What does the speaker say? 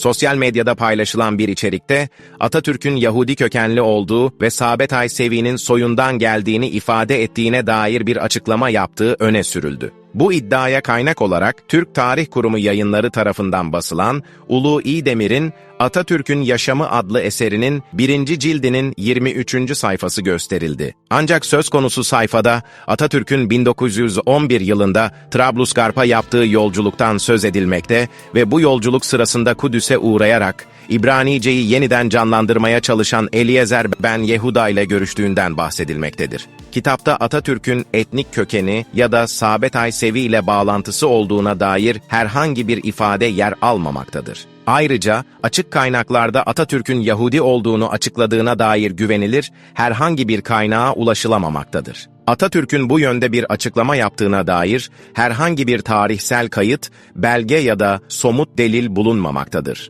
Sosyal medyada paylaşılan bir içerikte Atatürk'ün Yahudi kökenli olduğu ve Sabetay Sevi'nin soyundan geldiğini ifade ettiğine dair bir açıklama yaptığı öne sürüldü. Bu iddiaya kaynak olarak Türk Tarih Kurumu yayınları tarafından basılan Ulu İdemir'in Atatürk'ün Yaşamı adlı eserinin birinci cildinin 23. sayfası gösterildi. Ancak söz konusu sayfada Atatürk'ün 1911 yılında Trablusgarp'a yaptığı yolculuktan söz edilmekte ve bu yolculuk sırasında Kudüs'e uğrayarak İbranice'yi yeniden canlandırmaya çalışan Eliezer Ben Yehuda ile görüştüğünden bahsedilmektedir. Kitapta Atatürk'ün etnik kökeni ya da Sabetay Sevi ile bağlantısı olduğuna dair herhangi bir ifade yer almamaktadır. Ayrıca açık kaynaklarda Atatürk'ün Yahudi olduğunu açıkladığına dair güvenilir herhangi bir kaynağa ulaşılamamaktadır. Atatürk'ün bu yönde bir açıklama yaptığına dair herhangi bir tarihsel kayıt, belge ya da somut delil bulunmamaktadır.